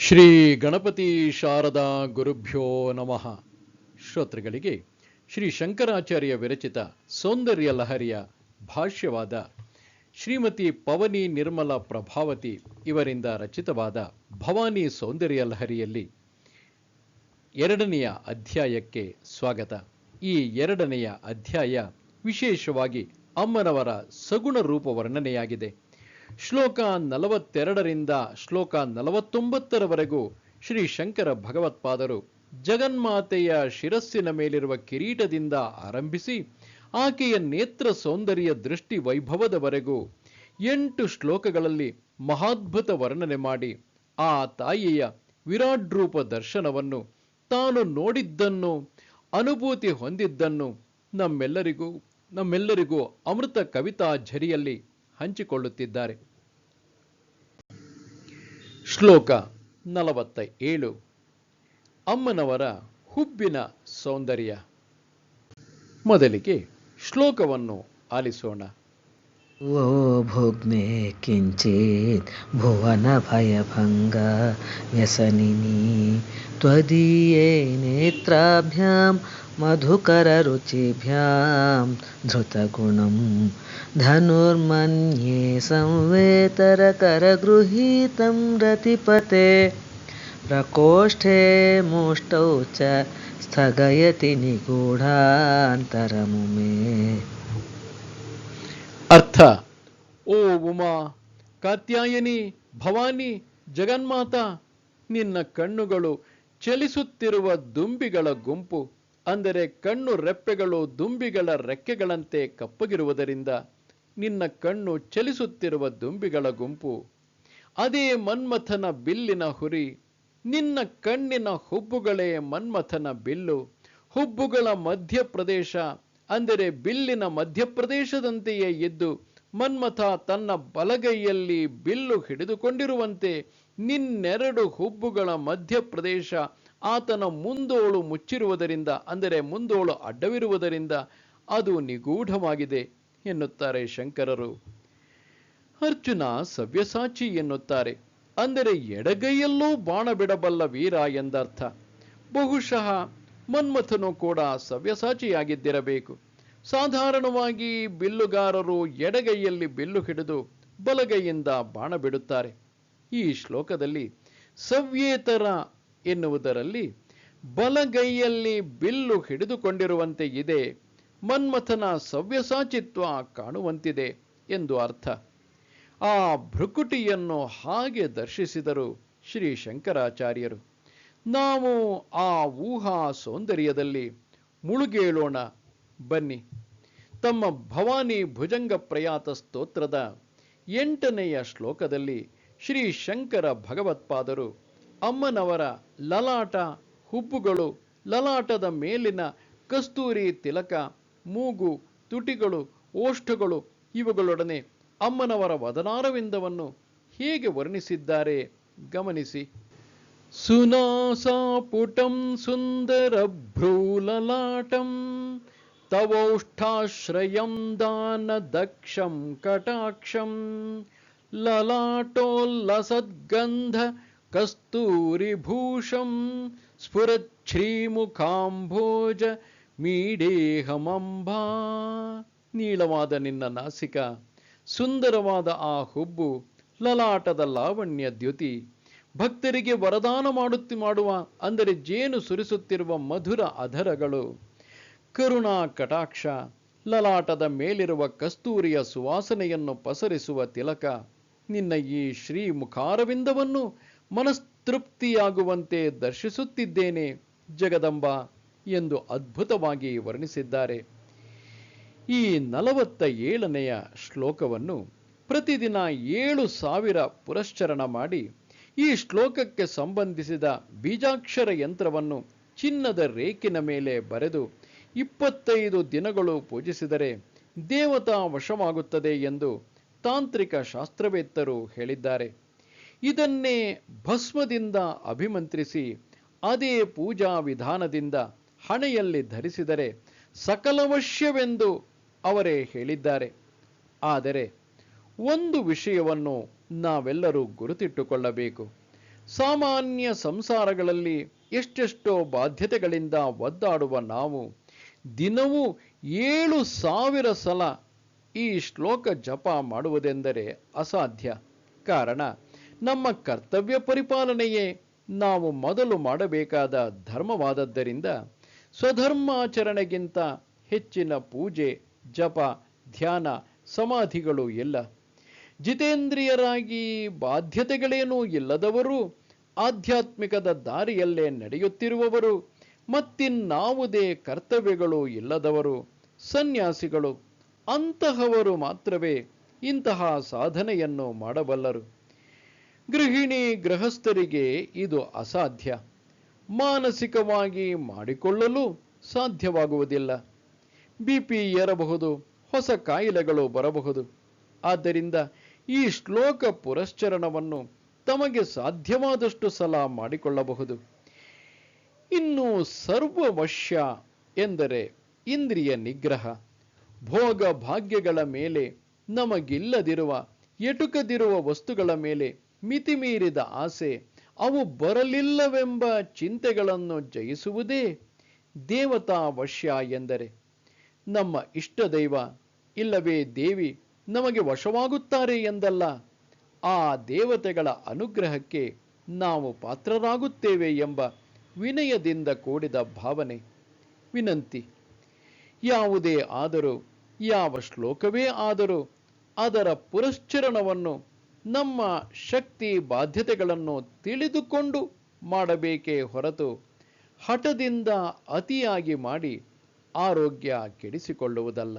ಶ್ರೀ ಗಣಪತಿ ಶಾರದಾ ಗುರುಭ್ಯೋ ನಮಃ. ಶ್ರೋತೃಗಳಿಗೆ ಶ್ರೀ ಶಂಕರಾಚಾರ್ಯ ವಿರಚಿತ ಸೌಂದರ್ಯ ಲಹರಿಯ ಭಾಷ್ಯವಾದ ಶ್ರೀಮತಿ ಪವನಿ ನಿರ್ಮಲ ಪ್ರಭಾವತಿ ಇವರಿಂದ ರಚಿತವಾದ ಭವಾನಿ ಸೌಂದರ್ಯ ಲಹರಿಯಲ್ಲಿ ಎರಡನೆಯ ಅಧ್ಯಾಯಕ್ಕೆ ಸ್ವಾಗತ. ಈ ಎರಡನೆಯ ಅಧ್ಯಾಯ ವಿಶೇಷವಾಗಿ ಅಮ್ಮನವರ ಸಗುಣ ರೂಪ ವರ್ಣನೆಯಾಗಿದೆ. ಶ್ಲೋಕ ನಲವತ್ತೆರಡರಿಂದ ಶ್ಲೋಕ ನಲವತ್ತೊಂಬತ್ತರವರೆಗೂ ಶ್ರೀ ಶಂಕರ ಭಗವತ್ಪಾದರು ಜಗನ್ಮಾತೆಯ ಶಿರಸ್ಸಿನ ಮೇಲಿರುವ ಕಿರೀಟದಿಂದ ಆರಂಭಿಸಿ ಆಕೆಯ ನೇತ್ರ ಸೌಂದರ್ಯ ದೃಷ್ಟಿ ವೈಭವದವರೆಗೂ ಎಂಟು ಶ್ಲೋಕಗಳಲ್ಲಿ ಮಹಾದ್ಭುತ ವರ್ಣನೆ ಮಾಡಿ ಆ ತಾಯಿಯ ವಿರಾಟ್ ರೂಪ ದರ್ಶನವನ್ನು ತಾನು ನೋಡಿದ್ದನ್ನು, ಅನುಭೂತಿ ಹೊಂದಿದ್ದನ್ನು ನಮ್ಮೆಲ್ಲರಿಗೂ ನಮ್ಮೆಲ್ಲರಿಗೂ ಅಮೃತ ಕವಿತಾ ಝರಿಯಲ್ಲಿ ಹಂಚಿಕೊಳ್ಳುತ್ತಿದ್ದಾರೆ. ಶ್ಲೋಕ ನಲವತ್ತ ಏಳು ಅಮ್ಮನವರ ಹುಬ್ಬಿನ ಸೌಂದರ್ಯ. ಮೊದಲಿಗೆ ಶ್ಲೋಕವನ್ನು ಆಲಿಸೋಣ. वो भुग्ने किञ्चित् भुवनभयभङ्ग व्यसनिनी। त्वदीये नेत्राभ्यां, मधुकररुचिभ्यां, धृतगुणं धनुर्मन्ये संवेतरकरगृहीतं रतिपते। प्रकोष्ठे मुष्टौ च स्थगयति निगूढान्तरमुमे। ಅರ್ಥ. ಓ ಉಮಾ, ಕಾತ್ಯಾಯನಿ, ಭವಾನಿ, ಜಗನ್ಮಾತ, ನಿನ್ನ ಕಣ್ಣುಗಳು ಚಲಿಸುತ್ತಿರುವ ದುಂಬಿಗಳ ಗುಂಪು, ಅಂದರೆ ಕಣ್ಣು ರೆಪ್ಪೆಗಳು ದುಂಬಿಗಳ ರೆಕ್ಕೆಗಳಂತೆ ಕಪ್ಪಗಿರುವುದರಿಂದ ನಿನ್ನ ಕಣ್ಣು ಚಲಿಸುತ್ತಿರುವ ದುಂಬಿಗಳ ಗುಂಪು, ಅದೇ ಮನ್ಮಥನ ಬಿಲ್ಲಿನ ಹುರಿ, ನಿನ್ನ ಕಣ್ಣಿನ ಹುಬ್ಬುಗಳೇ ಮನ್ಮಥನ ಬಿಲ್ಲು, ಹುಬ್ಬುಗಳ ಮಧ್ಯಪ್ರದೇಶ ಅಂದರೆ ಬಿಲ್ಲಿನ ಮಧ್ಯಪ್ರದೇಶದಂತೆಯೇ ಇದ್ದು ಮನ್ಮಥ ತನ್ನ ಬಲಗೈಯಲ್ಲಿ ಬಿಲ್ಲು ಹಿಡಿದುಕೊಂಡಿರುವಂತೆ ನಿನ್ನೆರಡು ಹುಬ್ಬುಗಳ ಮಧ್ಯಪ್ರದೇಶ ಆತನ ಮುಂದೋಳು ಮುಚ್ಚಿರುವುದರಿಂದ, ಅಂದರೆ ಮುಂದೋಳು ಅಡ್ಡವಿರುವುದರಿಂದ ಅದು ನಿಗೂಢವಾಗಿದೆ ಎನ್ನುತ್ತಾರೆ ಶಂಕರರು. ಅರ್ಜುನ ಸವ್ಯಸಾಚಿ ಎನ್ನುತ್ತಾರೆ. ಅಂದರೆ ಎಡಗೈಯಲ್ಲೂ ಬಾಣ ಬಿಡಬಲ್ಲ ವೀರ ಎಂದರ್ಥ. ಬಹುಶಃ ಮನ್ಮಥನು ಕೂಡ ಸವ್ಯಸಾಚಿಯಾಗಿದ್ದಿರಬೇಕು. ಸಾಧಾರಣವಾಗಿ ಬಿಲ್ಲುಗಾರರು ಎಡಗೈಯಲ್ಲಿ ಬಿಲ್ಲು ಹಿಡಿದು ಬಲಗೈಯಿಂದ ಬಾಣ ಬಿಡುತ್ತಾರೆ. ಈ ಶ್ಲೋಕದಲ್ಲಿ ಸವ್ಯೇತರ ಎನ್ನುವುದರಲ್ಲಿ ಬಲಗೈಯಲ್ಲಿ ಬಿಲ್ಲು ಹಿಡಿದುಕೊಂಡಿರುವಂತೆ ಇದೆ, ಮನ್ಮಥನ ಸವ್ಯಸಾಚಿತ್ವ ಕಾಣುವಂತಿದೆ ಎಂದು ಅರ್ಥ. ಆ ಭ್ರುಕುಟಿಯನ್ನು ಹಾಗೆ ದರ್ಶಿಸಿದರು ಶ್ರೀ ಶಂಕರಾಚಾರ್ಯರು. ನಾವು ಆ ಊಹಾ ಸೌಂದರ್ಯದಲ್ಲಿ ಮುಳುಗೇಳೋಣ. ಬನ್ನಿ. ತಮ್ಮ ಭವಾನಿ ಭುಜಂಗ ಪ್ರಯಾತ ಸ್ತೋತ್ರದ ಎಂಟನೆಯ ಶ್ಲೋಕದಲ್ಲಿ ಶ್ರೀ ಶಂಕರ ಭಗವತ್ಪಾದರು ಅಮ್ಮನವರ ಲಲಾಟ, ಹುಬ್ಬುಗಳು, ಲಲಾಟದ ಮೇಲಿನ ಕಸ್ತೂರಿ ತಿಲಕ, ಮೂಗು, ತುಟಿಗಳು, ಓಷ್ಠಗಳು ಇವುಗಳೊಡನೆ ಅಮ್ಮನವರ ವದನಾರವಿಂದವನ್ನು ಹೇಗೆ ವರ್ಣಿಸಿದ್ದಾರೆ? ಗಮನಿಸಿ. ಸುನಾಸಾಪುಟಂ ಸುಂದರ ಭ್ರೂಲಲಾಟಂ ತವೌಷ್ಠಾಶ್ರಯಂ ದಾನ ದಕ್ಷಂ ಕಟಾಕ್ಷಂ ಲಲಾಟೋಲ್ಲಸದ್ಗಂಧ ಕಸ್ತೂರಿಭೂಷಂ ಸ್ಫುರಚ್ಛ್ರೀಮುಖಾಂಭೋಜ ಮೀಡೇಹಮಂಬಾ ನೀಳವಾದ ನಿನ್ನ ನಾಸಿಕ ಸುಂದರವಾದ ಆ ಹುಬ್ಬು ಲಲಾಟದ ಲಾವಣ್ಯ ದ್ಯುತಿ ಭಕ್ತರಿಗೆ ವರದಾನ ಮಾಡುತ್ತಿ ಮಾಡುವ, ಅಂದರೆ ಜೇನು ಸುರಿಸುತ್ತಿರುವ ಮಧುರ ಅಧರಗಳು ಕರುಣಾ ಕಟಾಕ್ಷ, ಲಲಾಟದ ಮೇಲಿರುವ ಕಸ್ತೂರಿಯ ಸುವಾಸನೆಯನ್ನು ಪಸರಿಸುವ ತಿಲಕ. ನಿನ್ನ ಈ ಶ್ರೀ ಮುಖಾರವಿಂದವನ್ನು ಮನಸ್ತೃಪ್ತಿಯಾಗುವಂತೆ ದರ್ಶಿಸುತ್ತಿದ್ದೇನೆ, ಜಗದಂಬ, ಎಂದು ಅದ್ಭುತವಾಗಿ ವರ್ಣಿಸಿದ್ದಾರೆ. ಈ ನಲವತ್ತ ಏಳನೆಯ ಶ್ಲೋಕವನ್ನು ಪ್ರತಿದಿನ ಏಳು ಸಾವಿರ ಪುರಶ್ಚರಣ ಮಾಡಿ ಈ ಶ್ಲೋಕಕ್ಕೆ ಸಂಬಂಧಿಸಿದ ಬೀಜಾಕ್ಷರ ಯಂತ್ರವನ್ನು ಚಿನ್ನದ ರೇಖಿನ ಮೇಲೆ ಬರೆದು ಇಪ್ಪತ್ತೈದು ದಿನಗಳು ಪೂಜಿಸಿದರೆ ದೇವತಾ ವಶವಾಗುತ್ತದೆ ಎಂದು ತಾಂತ್ರಿಕ ಶಾಸ್ತ್ರವೇತ್ತರು ಹೇಳಿದ್ದಾರೆ. ಇದನ್ನೇ ಭಸ್ಮದಿಂದ ಅಭಿಮಂತ್ರಿಸಿ ಅದೇ ಪೂಜಾ ವಿಧಾನದಿಂದ ಹಣೆಯಲ್ಲಿ ಧರಿಸಿದರೆ ಸಕಲವಶ್ಯವೆಂದು ಅವರೇ ಹೇಳಿದ್ದಾರೆ. ಆದರೆ ಒಂದು ವಿಷಯವನ್ನು ನಾವೆಲ್ಲರೂ ಗುರುತಿಟ್ಟುಕೊಳ್ಳಬೇಕು. ಸಾಮಾನ್ಯ ಸಂಸಾರಗಳಲ್ಲಿ ಎಷ್ಟೆಷ್ಟೋ ಬಾಧ್ಯತೆಗಳಿಂದ ಒದ್ದಾಡುವ ನಾವು, ದಿನವೂ ಏಳು ಸಾವಿರ ಸಲ ಈ ಶ್ಲೋಕ ಜಪ ಮಾಡುವುದೆಂದರೆ ಅಸಾಧ್ಯ. ಕಾರಣ, ನಮ್ಮ ಕರ್ತವ್ಯ ಪರಿಪಾಲನೆಯೇ ನಾವು ಮೊದಲು ಮಾಡಬೇಕಾದ ಧರ್ಮವಾದದ್ದರಿಂದ ಸ್ವಧರ್ಮಾಚರಣೆಗಿಂತ ಹೆಚ್ಚಿನ ಪೂಜೆ, ಜಪ, ಧ್ಯಾನ, ಸಮಾಧಿಗಳು ಇಲ್ಲ ಜಿತೇಂದ್ರಿಯರಾಗಿ ಬಾಧ್ಯತೆಗಳೇನೂ ಇಲ್ಲದವರು ಆಧ್ಯಾತ್ಮಿಕದ ದಾರಿಯಲ್ಲೇ ನಡೆಯುತ್ತಿರುವವರು, ಮತ್ತಿನ್ನಾವುದೇ ಕರ್ತವ್ಯಗಳು ಇಲ್ಲದವರು, ಸನ್ಯಾಸಿಗಳು, ಅಂತಹವರು ಮಾತ್ರವೇ ಇಂತಹ ಸಾಧನೆಯನ್ನು ಮಾಡಬಲ್ಲರು. ಗೃಹಿಣಿ ಗೃಹಸ್ಥರಿಗೆ ಇದು ಅಸಾಧ್ಯ. ಮಾನಸಿಕವಾಗಿ ಮಾಡಿಕೊಳ್ಳಲು ಸಾಧ್ಯವಾಗುವುದಿಲ್ಲ. ಬಿಪಿ ಏರಬಹುದು ಹೊಸ ಕಾಯಿಲೆಗಳು ಬರಬಹುದು. ಆದ್ದರಿಂದ ಈ ಶ್ಲೋಕ ಪುರಶ್ಚರಣವನ್ನು ತಮಗೆ ಸಾಧ್ಯವಾದಷ್ಟು ಸಲ ಮಾಡಿಕೊಳ್ಳಬಹುದು. ಇನ್ನು ಸರ್ವವಶ್ಯ ಎಂದರೆ ಇಂದ್ರಿಯ ನಿಗ್ರಹ, ಭೋಗ ಭಾಗ್ಯಗಳ ಮೇಲೆ ನಮಗಿಲ್ಲದಿರುವ, ಎಟುಕದಿರುವ ವಸ್ತುಗಳ ಮೇಲೆ ಮಿತಿಮೀರಿದ ಆಸೆ, ಅವು ಬರಲಿಲ್ಲವೆಂಬ ಚಿಂತೆಗಳನ್ನು ಜಯಿಸುವುದೇ ದೇವತಾ ವಶ್ಯ ಎಂದರೆ. ನಮ್ಮ ಇಷ್ಟ ದೈವ ಇಲ್ಲವೇ ದೇವಿ ನಮಗೆ ವಶವಾಗುತ್ತಾರೆ ಎಂದಲ್ಲ, ಆ ದೇವತೆಗಳ ಅನುಗ್ರಹಕ್ಕೆ ನಾವು ಪಾತ್ರರಾಗುತ್ತೇವೆ ಎಂಬ ವಿನಯದಿಂದ ಕೂಡಿದ ಭಾವನೆ. ವಿನಂತಿ, ಯಾವುದೇ ಆದರೂ, ಯಾವ ಶ್ಲೋಕವೇ ಆದರೂ ಅದರ ಪುರಶ್ಚರಣವನ್ನು, ನಮ್ಮ ಶಕ್ತಿ ಬಾಧ್ಯತೆಗಳನ್ನು ತಿಳಿದುಕೊಂಡು ಮಾಡಬೇಕೇ ಹೊರತು ಹಠದಿಂದ ಅತಿಯಾಗಿ ಮಾಡಿ ಆರೋಗ್ಯ ಕೆಡಿಸಿಕೊಳ್ಳುವುದಲ್ಲ.